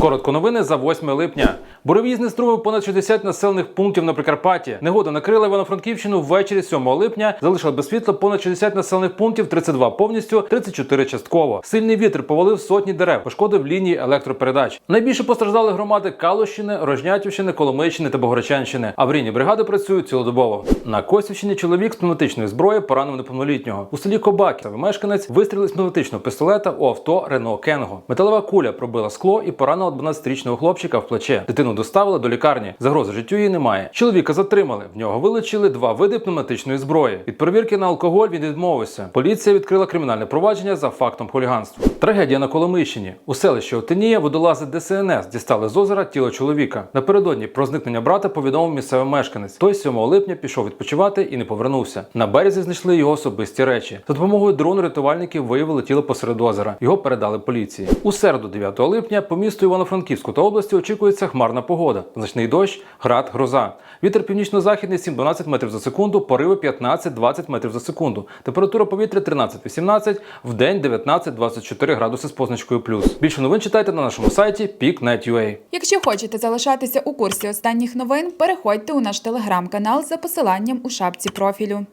Коротко новини за 8 липня. Буревій знеструмив понад 60 населених пунктів на Прикарпатті. Негода накрила Івано-Франківщину ввечері 7 липня. Залишила без світла понад 60 населених пунктів, 32 повністю, 34 частково. Сильний вітер повалив сотні дерев, пошкодив лінії електропередач. Найбільше постраждали громади Калущини, Рожнятівщини, Коломийщини та Богородчанщини. Аварійні бригади працюють цілодобово. На Косівщині чоловік з пневматичної зброї поранив неповнолітнього. У селі Кобаки мешканець вистрілив з пневматичного пістолета у авто Рено Кенго. Металева куля пробила скло і поранила 12-річного хлопчика в плече. Дитину доставили до лікарні. Загрози життю її немає. Чоловіка затримали. В нього вилучили два види пневматичної зброї. Від перевірки на алкоголь він відмовився. Поліція відкрила кримінальне провадження за фактом хуліганства. Трагедія на Коломийщині. У селищі Отинія водолази ДСНС дістали з озера тіло чоловіка. Напередодні про зникнення брата повідомив місцевий мешканець. Той 7 липня пішов відпочивати і не повернувся. На березі знайшли його особисті речі. За допомогою дрону рятувальників виявили тіло посеред озера. Його передали поліції. У середу, 9 липня, по місту Івано-Франківську та області очікується хмарна погода. Значний дощ, град, гроза. Вітер північно-західний 7-12 метрів за секунду, пориви 15-20 метрів за секунду. Температура повітря 13-18, в день 19-24 градуси з позначкою плюс. Більше новин читайте на нашому сайті peak.net.ua. Якщо хочете залишатися у курсі останніх новин, переходьте у наш телеграм-канал за посиланням у шапці профілю.